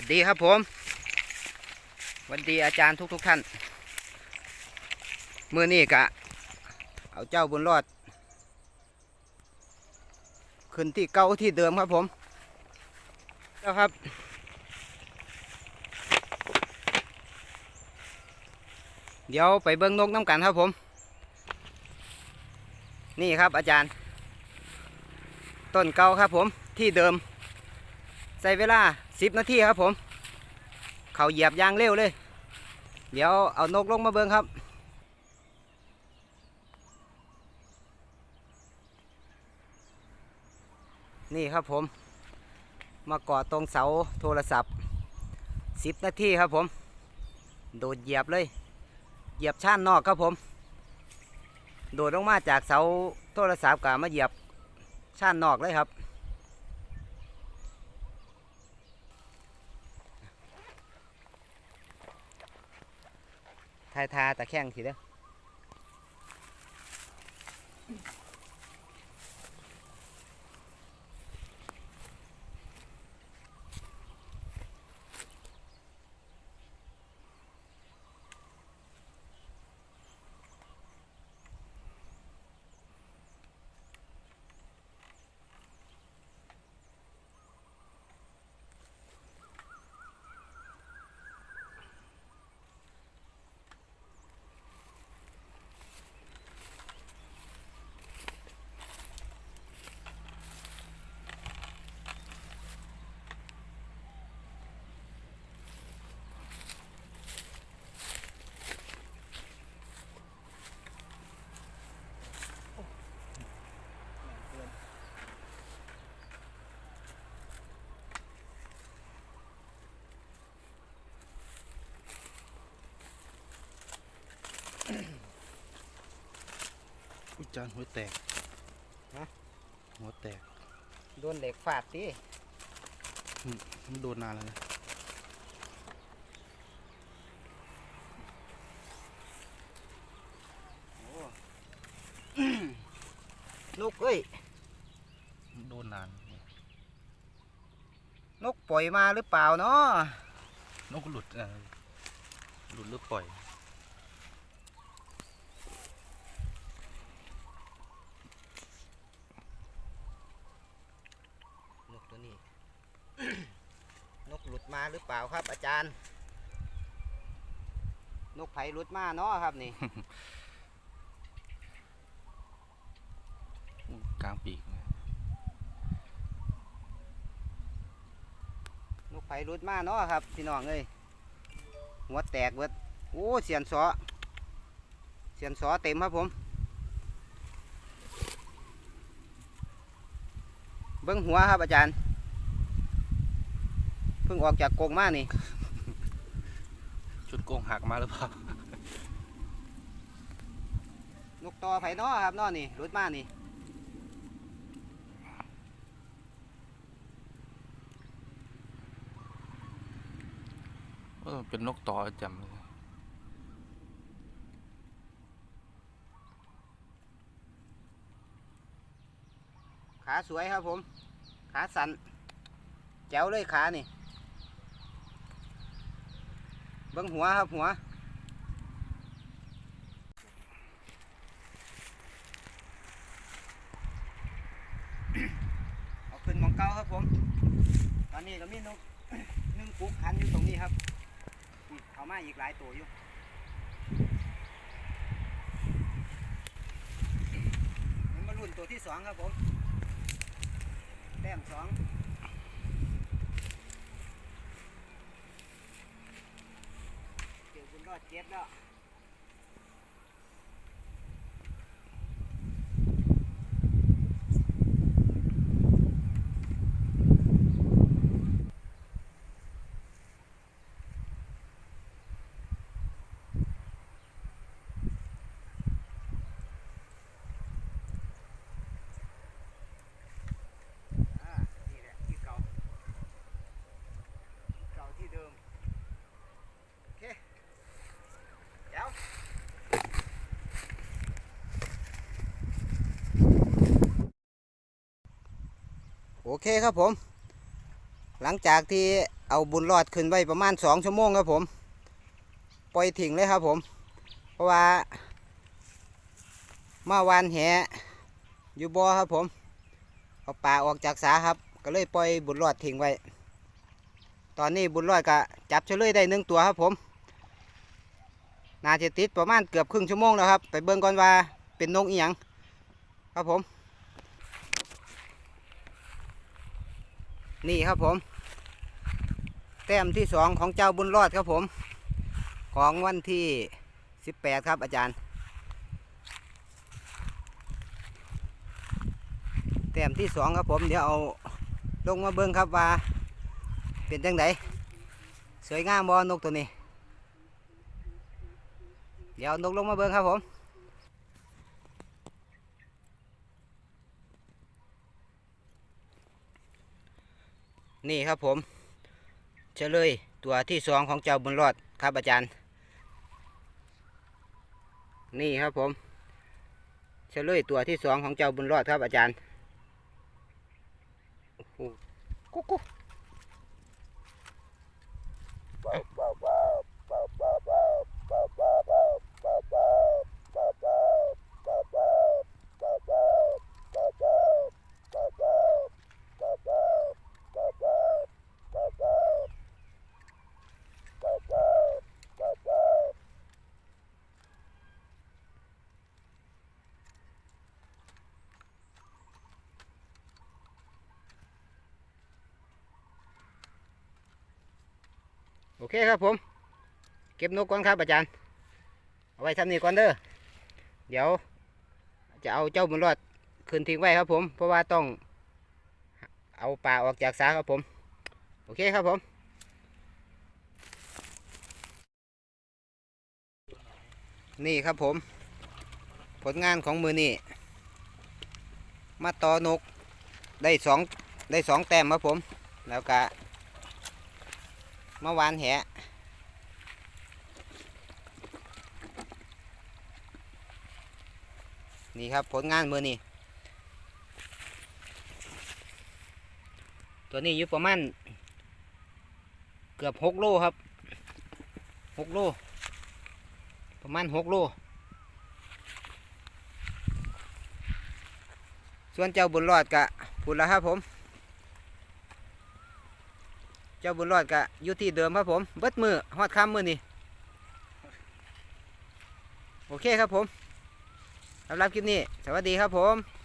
วัสดีครับผมสวัสดีอาจารย์ทุกทุกๆท่านเมื่อนี่กะ เอาเจ้าบุญรอด ขึ้นที่เก้าที่เดิมครับผมเจ้าครับ เดี๋ยวไปเบิ้งนกน้ำกันครับผม นี่ครับอาจารย์ ต้นเก่าครับผมที่เดิม ใส่เวลา 10นาทีครับผม เขาเหยียบยางเร็วเลย เดี๋ยวเอานกลงมาเบิ้งครับนี่ครับผม มาเกาะตรงเสาโทรศัพท์ 10 นาทีครับผม โดดเหยียบเลย เหยียบช่านนอกครับผม โดดลงมาจากเสาโทรศัพท์กับมาเหยียบช่านนอกเลยครับ ทายทาตะแข้งทีเด้อ จานหัวแตกฮะ หัวแตกโดนเหล็กฟาดดิมันโดนนานแล้วนะนกเอ้ย มันโดนนาน นกปล่อยมาหรือเปล่าเนาะนกหลุดเออหลุดหรือปล่อย นกตัวนี้ นกหลุดมาหรือเปล่าครับ อาจารย์ นกไผ่หลุดมาเนาะครับนี่ กลางปีกนะนกไผ่หลุดมาเนาะครับพี่น้องเอ้ยหัวแตกเบิดโอ้เสียนสอเสียนสอเต็มครับผม เบิ้งหัวครับอาจารย์เพิ่งออกจากกรงมานี่ ชุดโกงหักมาหรือเปล่า นกต่อไผ่เนาะครับเนาะนี่หลุดมานี่เออเป็นนกต่อจำเลยขาสวยครับผม ขาสันแจ๋วเลยขานี่ เบิ้งหัวครับหัว เอาขึ้นมองเก้าครับผม ตอนนี้ก็มีนกหนึ่งปุ๊กคันอยู่ตรงนี้ครับ เอามาอีกหลายตัวอยู่นี่มารุ่นตัวที่สองครับผม แต้มสอง เดเจ็ดแล้ว อ่านี่แหละที่เก่าเก่าที่เดิม โอเค เดี๋ยว โอ เคครับผม หลังจากที่เอาบุญรอดขึ้นไว้ประมาณสองชั่วโมงครับผม ปล่อยทิ้งเลยครับผม เพราะว่าเมื่อวานแหอยู่บ่อครับผมเอาปลาออกจากสาครับ ก็เลยปล่อยบุญรอดทิ้งไว้ ตอนนี้บุญรอดก็จับเฉลยได้หนึ่งตัวครับผมนาจะติดประมาณเกือบครึ่งชั่วโมงแล้วครับ ไปเบิ่งก่อนว่าเป็นนกอีหยังครับผม นี่ครับผม แต้มที่สองของเจ้าบุญรอดครับผม ของวันที่18ครับอาจารย์ แต้มที่สองครับผมเดี๋ยวเอาลงมาเบิ่งครับว่า เป็นจังไดสวยงามบ่นกตัวนี้ เดี๋ยวนกลงมาเบิ่งครับผม นี่ครับผมเฉลยตัวที่สองของเจ้าบุญรอดครับอาจารย์ นี่ครับผมเฉลยตัวที่สองของเจ้าบุญรอดครับอาจารย์กุ๊กกุ๊ก เคครับผม เก็บนกก่อนครับอาจารย์ เอาไว้ทำนี่ก่อนเด้อ เดี๋ยว จะเอาเจ้าบุญรอดขึ้นทิ้งไว้ครับผม เพราะว่าต้อง เอาปลาออกจากสาครับผม โอเคครับผมนี่ครับผม ผลงานของมือนี่มาต่อนกได้สองได้สองแต้มครับผม แล้วก็ มาวานแหนี่ครับผลงานมือนี่ตัวนี้อยู่ประมาณเกือบหกโลครับหกโลประมาณหกโลส่วนเจ้าบุญรอดกะพูดแล้วครับผม เจ้าบุญรอดกะอยู่ที่เดิมครับผมเบิดมือฮอดค้ำมือนี่โอเคครับผมสำหรับคลิปนี้ สวัสดีครับผม